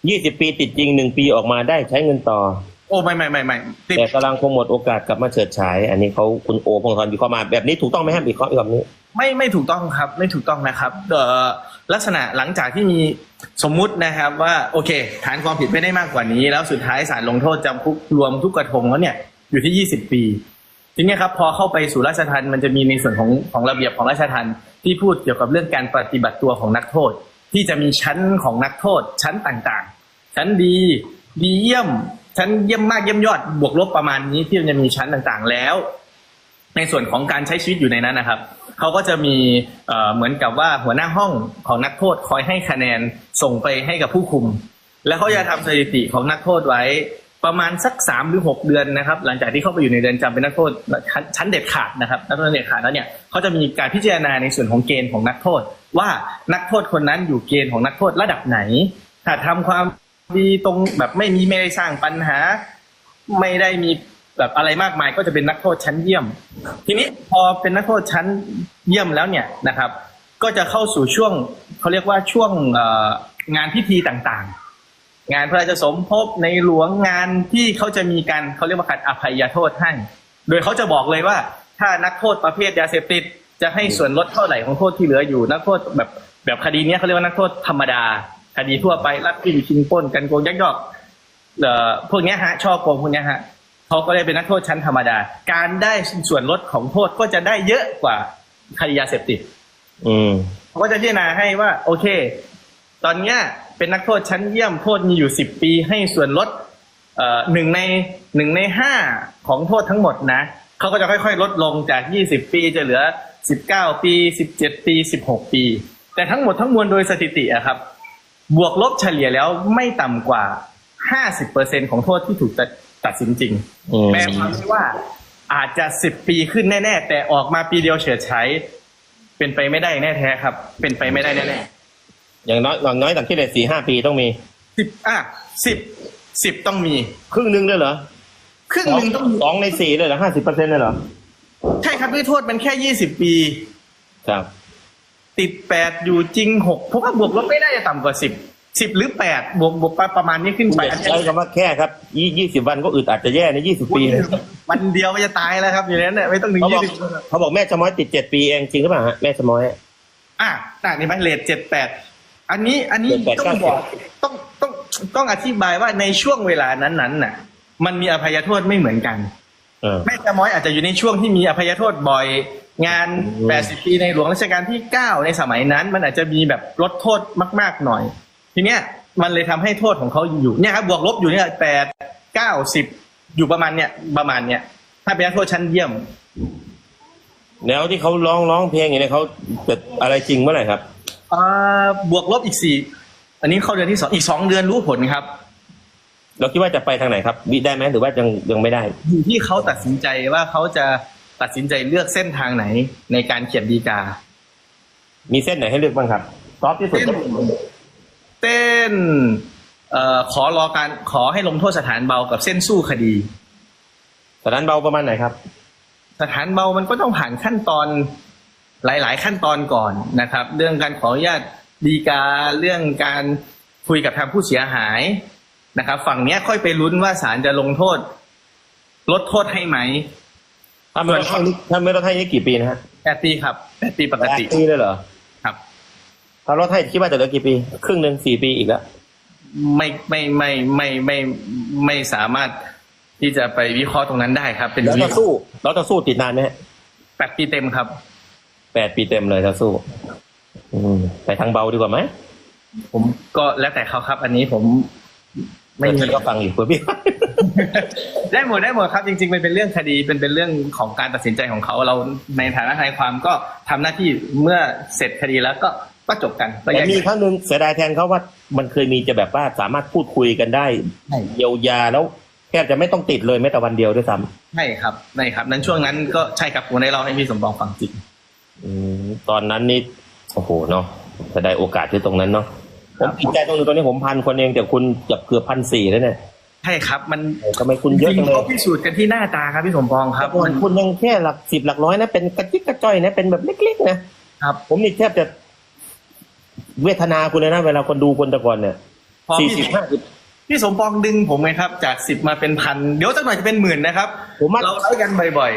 Speaker 2: ยี่สิบปีติดจริงหนึ่งปีออกมาได้ใช้เงินต่อ
Speaker 1: โอ้ไม่ไม่ไม่ไม่ติด
Speaker 2: แต่กำลังคงหมดโอกาสกลับมาเฉิดฉาย อันนี้เขาคุณโอพงศธรวิเคราะห์มาแบบนี้ถูกต้องไหมฮะวิเคราะห์แบบนี้
Speaker 1: ไม่ไม่ถูกต้องครับ ไม่ถูกต้องนะครับเอ่อลักษณะหลังจากที่มีสมมุตินะครับว่าโอเค ฐานความผิดไม่ได้มากกว่านี้ แล้วสุดท้ายศาลลงโทษจำคุกรวมทุกกระทงแล้วเนี่ยอยู่ที่20ปีทีเนี้ยครับพอเข้าไปสู่ราชทันมันจะมีในส่วนของของระเบียบของราชทันที่พูดเกี่ยวกับเรื่องการปฏิบัติตัวของนักโทษ ที่จะมีชั้นของนักโทษชั้นต่างๆ ชั้นดี ดีเยี่ยม ชั้นเยี่ยมมากเยี่ยมยอดบวกลบประมาณนี้ที่มันจะมีชั้นต่างๆแล้ว ในส่วนของการใช้ชีวิตอยู่ในนั้นนะครับเขาก็จะมีเหมือนกับว่าหัวหน้าห้องของนักโทษคอยให้คะแนนส่งไปให้กับผู้คุม แล้วเขาจะทำสถิติของนักโทษไว้ประมาณสักสามหรือหกเดือนนะครับ หลังจากที่เข้าไปอยู่ในเรือนจำเป็นนักโทษชั้นชั้นเด็ดขาดนะครับนักโทษเด็ดขาดแล้วเนี่ยเขาจะมีการพิจารณาในส่วนของเกณฑ์ของนักโทษ ว่านักโทษคนนั้นอยู่เกณฑ์ของนักโทษระดับไหนถ้าทำความ ดีตรงแบบไม่มีไม่ได้สร้างปัญหา ไม่ได้มีแบบอะไรมากมายก็จะเป็นนักโทษชั้นเยี่ยม ทีนี้พอเป็นนักโทษชั้นเยี่ยมแล้วเนี่ยนะครับ ก็จะเข้าสู่ช่วงเขาเรียกว่าช่วงงานพิธีต่างๆ งานพระราชสมภพในหลวงงานที่เขาจะมีการเขาเรียกว่าการอภัยโทษให้ โดยเขาจะบอกเลยว่า ถ้านักโทษประเภทยาเสพติดจะให้ส่วนลดเท่าไหร่ของโทษที่เหลืออยู่นักโทษแบบแบบคดีนี้เขาเรียกว่านักโทษธรรมดา คดีทั่วไปลักวิ่งชิงปล้นกันโกงยักยอกเอ่อพวกเนี้ยฮะช่อโกงพวกเนี้ยฮะเขาก็ได้เป็นนักโทษชั้นธรรมดา การได้ส่วนลดของโทษก็จะได้เยอะกว่าคดียาเสพติด
Speaker 2: อืม
Speaker 1: เขาก็จะพิจารณาให้ว่า โอเค ตอนเนี้ยเป็นนักโทษชั้นเยี่ยมโทษมีอยู่สิบปีให้ส่วนลดเอ่อหนึ่งในหนึ่งในห้าของโทษทั้งหมดนะเขาก็จะค่อยๆ ลดลงจากยี่สิบปีจะเหลือสิบเก้าปีสิบเจ็ดปีสิบหกปี แต่ทั้งหมดทั้งมวลโดยสถิติอะครับ บวกลบเฉลี่ยแล้วไม่ต่ำกว่า 50%ของโทษที่ถูกตัดตัดสินจริง
Speaker 2: อืม
Speaker 1: แปลความว่าอาจจะ10ปีขึ้นแน่ ๆ แต่ออกมาปีเดียวเฉิดฉายเป็นไปไม่ได้แน่แท้ครับ เป็นไปไม่ได้แน่
Speaker 2: อย่างน้อยอย่างน้อยต่างที่เลยสี่ห้าปีต้องมี
Speaker 1: ๆสิบอะสิบสิบต้องมี
Speaker 2: ครึ่งหนึงด้วยเหรอ
Speaker 1: ครึ่งหนึ่งต้องมี
Speaker 2: สองในสี่เลยเหรอห้าสิบเปอร์เซ็นต์เลยเหรอ
Speaker 1: ใช่ครับด้วยโทษมันแค่20ปี
Speaker 2: ครับ
Speaker 1: ติด8อยู่จริง6เพราะว่าบวกลบไม่ได้จะต่ำกว่า10 10หรือ8บวกบวกไปประมาณนี้ขึ้นไป
Speaker 2: ใช้คำว่าแค่ครับยี่ยี่สิบวันก็อึดอาจจะแย่ในยี่สิบปีเลย
Speaker 1: วันเดียวก็จะตายแล้วครับอย่างนั้นเนี่ยไม่ต้องถึง
Speaker 2: เขาบอก
Speaker 1: ยี่สิบ
Speaker 2: เขาบอกแม่ชะม้อยติดเจ็ดปีเองจริงหรือเปล่าฮะแม่ชะม้อย
Speaker 1: อะน่ะนี่มันเลทเจ็ดแปดอันนี้อันนี้
Speaker 2: 7-8
Speaker 1: ต้องบอกต้องต้องต้องอธิบายว่าในช่วงเวลานั้นๆน่ะ มันมีอภัยโทษไม่เหมือนกัน
Speaker 2: เออ
Speaker 1: แม่จำม้อยอาจจะอยู่ในช่วงที่มีอภัยโทษบ่อย งาน
Speaker 2: อืม
Speaker 1: 80 ปีในหลวงรัชกาลที่ 9 ในสมัยนั้น มันอาจจะมีแบบลดโทษมาก ๆ หน่อย ทีเนี้ยมันเลยทำให้โทษของเขาอยู่เนี่ยครับบวกลบอยู่เนี่ยแปดเก้าสิบอยู่ประมาณเนี้ยประมาณเนี้ยถ้าเป็นนักโทษชั้นเยี่ยม
Speaker 2: แล้วที่เขาร้องร้องเพลงอย่างนี้เขาจะอะไรจริงเมื่อไหร่ครับ
Speaker 1: อ่าบวกลบอีกสี่อันนี้เข้าเดือนที่สองอีกสองเดือนรู้ผลครับ
Speaker 2: เราคิดว่าจะไปทางไหนครับวิได้ไหมหรือว่ายังยังไม่ได้
Speaker 1: อยู่ที่เขาตัดสินใจว่าเขาจะ ตัดสินใจเลือกเส้นทางไหนในการเขียนดีกา
Speaker 2: มีเส้นไหนให้เลือกบ้างครับซอฟที่สุดก็
Speaker 1: เส้นเอ่อขอรอการขอให้ลงโทษสถานเบากับเส้นสู้คดี
Speaker 2: สถานเบาประมาณไหนครับ
Speaker 1: สถานเบามันก็ต้องผ่านขั้นตอนหลาย ๆ ขั้นตอนก่อนนะครับ เรื่องการขออนุญาตดีกาเรื่องการคุยกับทางผู้เสียหายนะครับ ฝั่งเนี้ยค่อยไปลุ้นว่าศาลจะลงโทษ ลดโทษให้ไหม
Speaker 2: ถ้าไม่ลดให้นี่ถ้าไม่ลดให้นี่กี่ปีนะฮะ
Speaker 1: แปดปีครับแปดปีปกติ
Speaker 2: แปดปีเลยเหรอ
Speaker 1: ครับ
Speaker 2: ถ้าลดให้คิดว่าจะเหลือกี่ปี ครึ่งหนึ่งสี่ปีอีกแล้ว
Speaker 1: ไม่ไม่ไม่ไม่ไม่ไม่สามารถที่จะไปวิเคราะห์ตรงนั้นได้ครับ เป็น
Speaker 2: แล้วจะสู้แล้วจะสู้ติดนานไหมฮะ
Speaker 1: แปดปีเต็มครับ
Speaker 2: แปดปีเต็มเลยจะสู้ อืมไปทางเบาดีกว่าไหม
Speaker 1: ผมก็แล้วแต่เขาครับ อันนี้ผมไม่
Speaker 2: ไม่
Speaker 1: มี
Speaker 2: มีก็ฟังอยู่เพื่อพี่
Speaker 1: ได้หมดได้หมดครับจริงๆมันเป็นเรื่องคดีเป็นเป็นเรื่องของการตัดสินใจของเขาเราในฐานะทนายความก็ทำหน้าที่เมื่อเสร็จคดีแล้วก็ก็จบกันก็
Speaker 2: แต่
Speaker 1: แยก
Speaker 2: มีครั้งหนึ่งเสียดายแทนเขาว่ามันเคยมีจะแบบว่าสามารถพูดคุยกันได้
Speaker 1: ใช่
Speaker 2: เยียวยาแล้วแทบจะไม่ต้องติดเลยแม้แต่วันเดียวด้วยซ้
Speaker 1: ใช่ครับใช่ครับ นั้นช่วงนั้นก็ใช่ครับผมได้เล่าให้พี่สมปองฟังจริงำ
Speaker 2: อืมตอนนั้นนี่โอ้โหเนาะจะได้โอกาสที่ตรงนั้นเนาะผมติดใจตรงนึงตอนนี้ผมพันคนเองแต่คุณเกือบเกือบพันสี่แล้วเนี่ย
Speaker 1: ใช่ครับ มัน
Speaker 2: ทำไมคุณ
Speaker 1: จ
Speaker 2: เยอะ
Speaker 1: ริ
Speaker 2: จั
Speaker 1: ง
Speaker 2: ง
Speaker 1: ๆ
Speaker 2: เลย
Speaker 1: เขาพิสูจน์กันที่หน้าตาครับพี่สมปองครับ
Speaker 2: ก่อ
Speaker 1: มันน
Speaker 2: คุณยังแค่หลักสิบหลักร้อยนะเป็นกระจิกกระจ้อยนะเป็นแบบเล็กๆนะครับ ผมนี่แทบจะเวทนาคุณเลยนะเวลาคนดูคนแต่ก่อนเนี่ย
Speaker 1: พอ
Speaker 2: สี่
Speaker 1: พี่
Speaker 2: สิบห้าสิบ
Speaker 1: พี่สมปองดึงผมไงครับ จากสิบมาเป็นพันเดี๋ยวสักหน่อยจะเป็นหมื่นนะครับ
Speaker 2: ผมว่า
Speaker 1: เราไล่กันบ่อย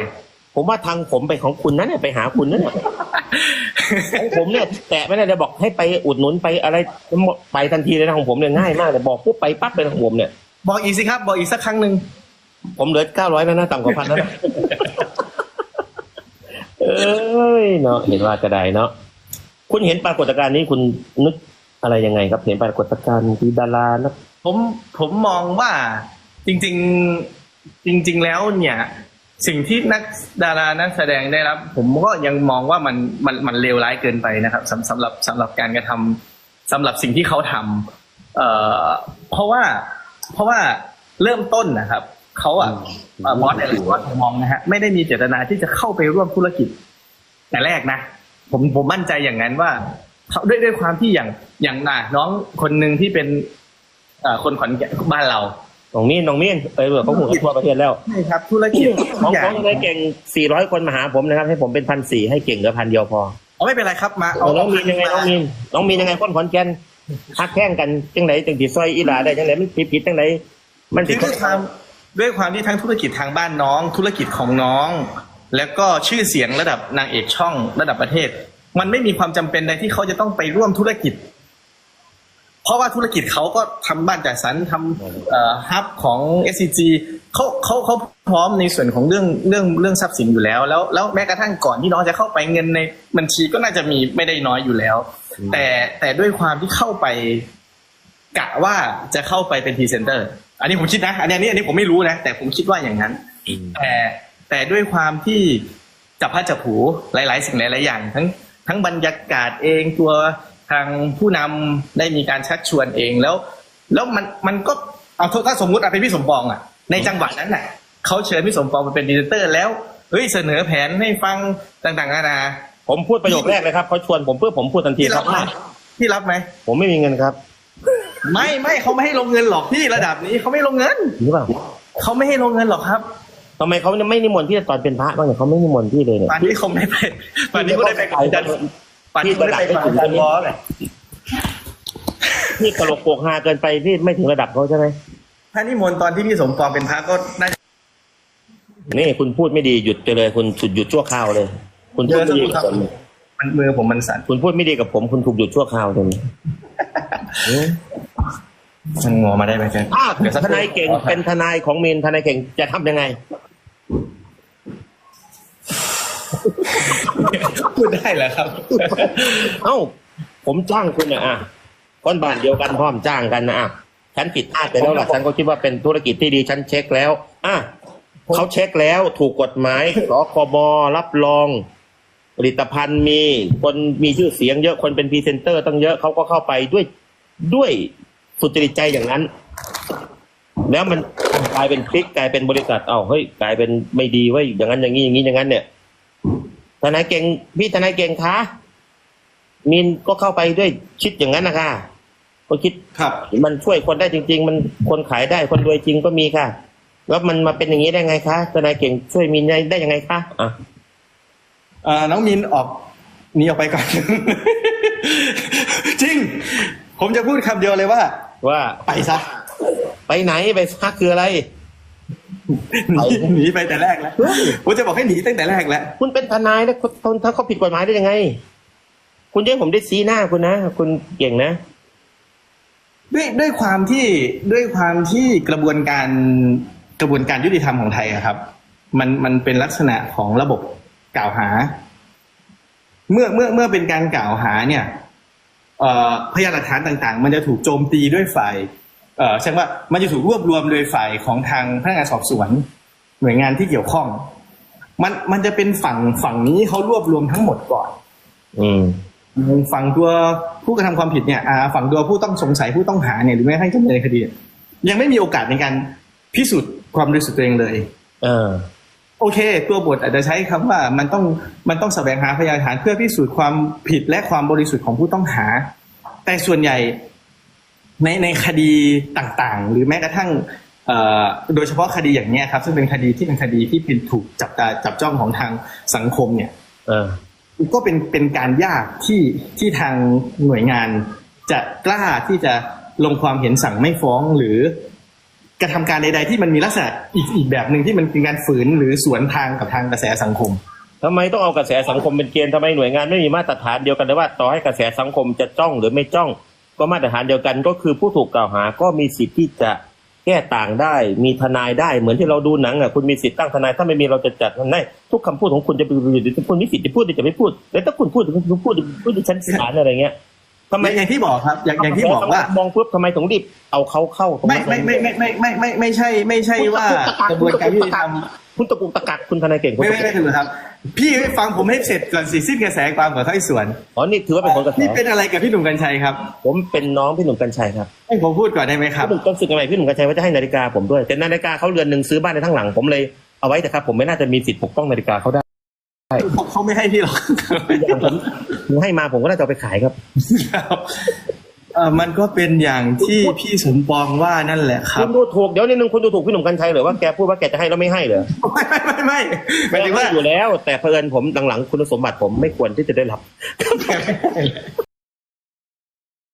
Speaker 2: ผมว่าทางผมไปของคุณนะเนี่ยไปหาคุณนะเนี่ย
Speaker 1: ๆ
Speaker 2: ของผมเนี่ยแตะไม่ได้เลยบอกให้ไปอุดหนุนไปอะไรไปทันทีเลยนะของผมเนี่ยง่ายมากเลยบอกปุ๊บไปปั๊บเลยนะของผมเนี่ย
Speaker 1: บอกอีกสิครับ บอกอีกสักครั้งหนึ่ง
Speaker 2: ผมเหลือเก้าร้อยแล้วนะต่ำกว่าพันแล้วนะเอ้ยเนาะเห็นว่าจะได้เนาะคุณเห็นปรากฏการณ์นี้คุณนึกอะไรยังไงครับเห็นปรากฏการณ์ที่ดารานัก
Speaker 1: ผมผมมองว่าจริง ๆจริง ๆ แล้วเนี่ย สิ่งที่นักดารานักแสดงได้รับ ผมก็ยังมองว่ามันมันมันเลวร้ายเกินไปนะครับสำสำหรับสำหรับการกระทำสำหรับสิ่งที่เขาทำเอ่อเพราะว่า เพราะว่าเริ่มต้นนะครับเขาอะเอ่อบอสอะไรบอสผมมองนะฮะไม่ได้มีเจตนาที่จะเข้าไปร่วมธุรกิจ แต่แรกนะผมผมมั่นใจอย่างนั้นว่าเขาด้วยด้วยความที่อย่างอย่างน่ะน้องคนหนึ่งที่เป็นเอ่อคนขอนแก่นบ้านเรา
Speaker 2: น้องมีนน้องมีนเออเขาหูทั่วประเทศแล้ว
Speaker 1: ใช่ครับธุรกิจ
Speaker 2: ข
Speaker 1: ทุ
Speaker 2: อง
Speaker 1: กอย่า
Speaker 2: ขางงนายเก่งสี่ร้อยคนมาหาผมนะครับ ให้ผมเป็นพันสี่ให้เก่งเหลือพันเดียวพอ
Speaker 1: เอาไม่เป็นไรครับมา
Speaker 2: เอาน้องมีนยังไงน้องมีนน้องมีนยังไงคนขอนแก่น ฮักแข่งกันจังไหนจังติซอยอีหลาได้จังไหนมันผิดผิดจังไหนมันผิด
Speaker 1: ด้วยความด้วยความที่ทั้งธุรกิจทางบ้านน้อง ธุรกิจของน้อง แล้วก็ชื่อเสียงระดับนางเอกช่องระดับประเทศ มันไม่มีความจำเป็นใดที่เขาจะต้องไปร่วมธุรกิจ เพราะว่าธุรกิจเขาก็ทำบ้านจัดสรรทำฮับของ SCG เขาเขาเขาพร้อมในส่วนของเรื่องเรื่องเรื่องทรัพย์สินอยู่แล้ว แล้วแล้วแม้กระทั่งก่อนที่น้องจะเข้าไปเงินในบัญชีก็น่าจะมีไม่ได้น้อยอยู่แล้ว แต่แต่ด้วยความที่เข้าไปกะว่าจะเข้าไปเป็นพรีเซนเตอร์ อันนี้ผมคิดนะ อันนี้อันนี้อันนี้ผมไม่รู้นะ แต่ผมคิดว่าอย่างนั้น แต่แต่ด้วยความที่จับพลัดจับผลูหลาย ๆ สิ่งหลาย ๆ อย่าง ทั้งทั้งบรรยากาศเองตัวทางผู้นำได้มีการชักชวนเองแล้ว แล้วมันมันก็เอาถ้าสมมุติเอาเป็นพี่สมปองอะ ในจังหวะนั้นน่ะเขาเชิญพี่สมปองมาเป็นดีเรคเตอร์ แล้วเฮ้ยเสนอแผนให้ฟังต่างๆนานา
Speaker 2: ผมพูดประโยคแรกเลยครับเขาชวนผมเพื่อผมพูดทันที
Speaker 1: พี่
Speaker 2: ค
Speaker 1: รั
Speaker 2: รั
Speaker 1: บบไหมพี่รับไหม
Speaker 2: ผมไม่มีเงินครับ
Speaker 1: ไม่ไม่เขาไม่ให้ลงเงินหรอกพี่ระดับนี้เขาไม่ลงเงิน
Speaker 2: หรือเปล่า
Speaker 1: เขาไม่ให้ลงเงินหรอกครับ
Speaker 2: ทำไมเขาไม่นิมนต์พี่ตอนเป็นพระบ้างเนี่ยเขาไม่นิมนต์พี่เลยเนี่ย
Speaker 1: ป่านนี้เขาไม่ไปป่านนี้ก็ได้ไปกับอาจารย์ป่านนี้ก็ได้ไปกับอาจารย์บอสเลย
Speaker 2: พี่ตลกโปกฮาเกินไปพี่ไม่ถึงระดับเขาใช่ไหม
Speaker 1: ถ้านิมนต์ตอนที่พี่สมปองเป็นพระก็น่าจะ
Speaker 2: นี่คุณพูดไม่ดีหยุดไปเลย คุณหยุดหยุดชั่วคราวเลย คุณพูดไม่ดีกับผม
Speaker 1: มันมือผมมันสั่น
Speaker 2: คุณพูดไม่ดีกับผม คุณถูกหยุดชั่วคราวตรงนี้
Speaker 1: มันงอมาได้ไหมครับ
Speaker 2: อ้าวทนายเก่งเป็นทนายของมีนทนายเก่งจะทำยังไง
Speaker 1: พูดได้เหรอครับ
Speaker 2: เอ้า ผมจ้างคุณเนี่ยอะคนบ้านเดียวกันพร้อมจ้างกันนะอะฉันผิดพลาดไปแล้วล่ะฉันก็คิดว่าเป็นธุรกิจที่ดีฉันเช็คแล้ว อะเขาเช็คแล้วถูกกฎหมายสคบรับรอง ผลิตภัณฑ์มีคนมีชื่อเสียงเยอะคนเป็นพรีเซนเตอร์ตั้งเยอะเขาก็เข้าไปด้วยด้วยสุจริตใจอย่างนั้น แล้วมันกลายเป็นคลิกกลายเป็นบริษัทเอ้าเฮ้ยกลายเป็นไม่ดีเว้ยอย่างนั้นอย่างนี้อย่างนี้อย่างนั้น เนี่ยทนายเก่งพี่ทนายเก่งคะมินก็เข้าไปด้วยคิดอย่างนั้นนะคะก็คิด
Speaker 1: ครับ
Speaker 2: มันช่วยคนได้จริง ๆ มันคนขายได้คนรวยจริงก็มีค่ะ แล้วมันมาเป็นอย่างนี้ได้ไงคะทนายเก่งช่วยมีนได้ยังไงคะอะ
Speaker 1: เอ่อ น้องมินออกหนีออกไปก่อน จริง ผมจะพูดคำเดียวเลยว่า
Speaker 2: ว่า
Speaker 1: ไปซะ
Speaker 2: ไปไหนไปซักคืออะไร
Speaker 1: หนีหนีไปแต่แรกแล้วผมจะบอกให้หนีตั้งแต่แรกแล้ว
Speaker 2: คุณเป็นทนายแล้วคุณถ้าเขาผิดกฎหมายได้ยังไง คุณจะให้ผมได้ซีหน้าคุณนะคุณเก่งนะ
Speaker 1: ด้วยด้วยความที่ด้วยความที่กระบวนการกระบวนการยุติธรรมของไทยอะครับ มันมันเป็นลักษณะของระบบ กล่าวหา เมื่อเมื่อเมื่อเป็นการกล่าวหาเนี่ยเอ่อพยานหลักฐานต่างๆ มันจะถูกโจมตีด้วยฝ่ายเอ่อใช่ว่ามันจะถูกรวบรวมโดยฝ่ายของทางพนักงานสอบสวน หน่วยงานที่เกี่ยวข้อง มันมันจะเป็นฝั่งฝั่งนี้เขารวบรวมทั้งหมดก่อน
Speaker 2: อืม
Speaker 1: ฝั่งตัวผู้กระทำความผิดเนี่ยอ่าฝั่งตัวผู้ต้องสงสัยผู้ต้องหาเนี่ยหรือแม้กระทั่งจำเลยในคดีเนี่ยยังไม่มีโอกาสในการพิสูจน์ความบริสุทธิ์ตัวเองเลย
Speaker 2: เออ
Speaker 1: โอเค ตัวบทอาจจะใช้คำว่ามันต้องมันต้องแสวงหาพยานหลักฐานเพื่อพิสูจน์ความผิดและความบริสุทธิ์ของผู้ต้องหา แต่ส่วนใหญ่ในในคดีต่างๆ หรือแม้กระทั่งเอ่อโดยเฉพาะคดีอย่างเนี้ยครับ ซึ่งเป็นคดีที่เป็นคดีที่เป็นถูกจับตาจับจ้องของทางสังคมเนี่ย
Speaker 2: เออ
Speaker 1: ก็เป็นเป็นการยากที่ที่ทางหน่วยงานจะกล้าที่จะลงความเห็นสั่งไม่ฟ้องหรือ กระทำการใดๆที่มันมีลักษณะอีกอีกแบบหนึ่งที่มันเป็นการฝืนหรือสวนทางกับทางกระแสสังคม
Speaker 2: ทำไมต้องเอากระแสสังคมเป็นเกณฑ์ทำไมหน่วยงานไม่มีมาตรฐานเดียวกันเลยว่าต่อให้กระแสสังคมจะจ้องหรือไม่จ้อง ก็มาตรฐานเดียวกันก็คือผู้ถูกกล่าวหาก็มีสิทธิ์ที่จะแก้ต่างได้ มีทนายได้เหมือนที่เราดูหนังอะคุณมีสิทธิ์ตั้งทนายถ้าไม่มีเราจะจัดมันได้ทุกคำพูดของคุณจะเป็นคุณมีสิทธิ์จะพูดหรือจะไม่พูด แล้วถ้าคุณพูดคุณพูดพูดในชั้นศาลอะไรเงี้ย ทำไม
Speaker 1: อย่างที่บอกครับ อย่างอย่างที่บอกว่า
Speaker 2: มองปุ๊บทำไมถึงรีบเอาเขาเข้าตรง
Speaker 1: ไม่
Speaker 2: นั้น
Speaker 1: ไม่ไม่ไม่ไม่ไม่ไม่ไม่ใช่ ไม่ใช่ว่ากระบวนการยุติธรรม
Speaker 2: คุณตะกุกตะกักคุณทนายเก่งคุณ
Speaker 1: ไม่ไม่ไม่ถูกครับ พี่ฟังผมให้เสร็จก่อนสิสิ้นกระแสความของท้ายสวน
Speaker 2: อ๋อนี่ถือว่าเป็นคนกระแส
Speaker 1: พี่เป็นอะไรกับพี่หนุ่มกัญชัยครับ
Speaker 2: ผมเป็นน้องพี่หนุ่มกัญชัยครับ
Speaker 1: ให้ผมพูดก่อนได้ไหมครับ
Speaker 2: พี่หนุ่มต้องสึกอะไรพี่หนุ่มกัญชัยว่าจะให้นาฬิกาผมด้วยแต่นาฬิกาเขาเรือนหนึ่งซื้อบ้านในทั้งหลังผมเลยเอาไว้แต่ครับผมไม่น่าจะมีสิทธิ์ปกป้องนาฬิกาเขาได้
Speaker 1: เขาไม่ให้พี่หรอก
Speaker 2: อย่างผมผมให้มาผมก็น่าจะเอาไปขายครับ
Speaker 1: ครับเออมันก็เป็นอย่างที่พี่สมปองว่านั่นแหละครั
Speaker 2: คุ
Speaker 1: บ
Speaker 2: ณดูถูกเดี๋ยวนิดนึงคุณดูถูกพี่หนุ่มกัญชัยเหรือว่าแกพูดว่าแกจะให้แล้วไม่ให้เหรอ
Speaker 1: ไม่ไม่ไม่ไม่หมายถึงว่า
Speaker 2: แกให้อยู่แล้ว แต่เพอิญผมหลังๆคุณสมบัติผมไม่ควรที่จะได้รับ